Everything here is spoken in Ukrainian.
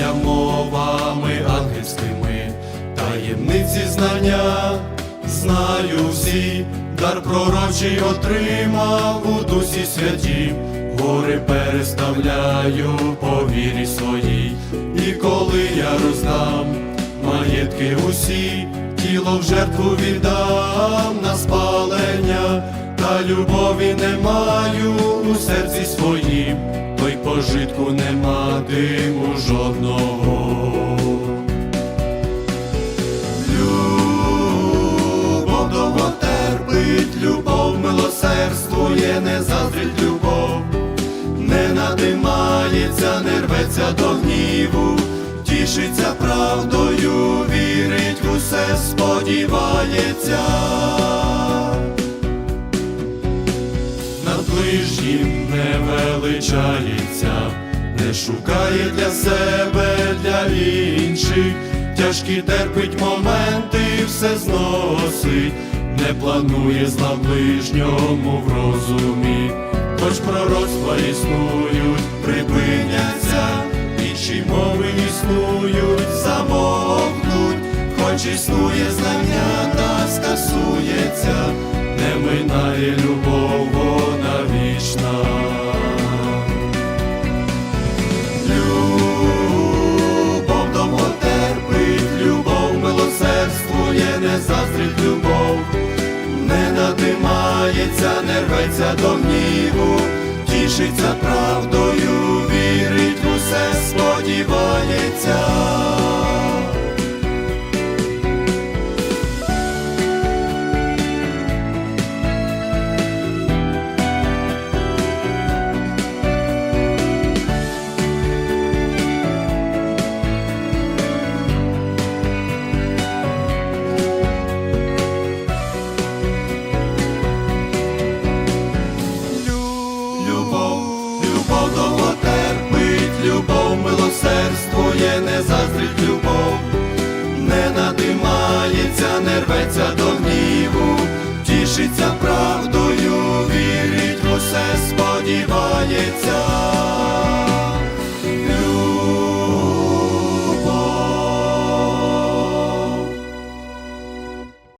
я мовами ангельськими, таємниці знання знаю всі, дар пророчий отримав у дусі святі, гори переставляю по вірі своїй, і коли я роздам маєтки усі, тіло в жертву віддам на спалення, та любові не маю у серці своїм, то й пожитку не матиму жодного. Любов довго терпить, любов милосердствує, не заздрить любов, не надимається, не рветься до гніву, тішиться правдою, вірить в усе, сподівається. Ближнім не величається, не шукає для себе, для інших, тяжкі терпить моменти, все зносить, не планує зла ближньому в розумі, хоч пророцтва існують, припиняться, інші мови існують, замовкнуть, хоч існує знання, та скасується, не минає любов, не домніву, тішиться правдою, не заздрить любов, не надимається, не рветься до гніву, тішиться правдою, вірить усе, сподівається.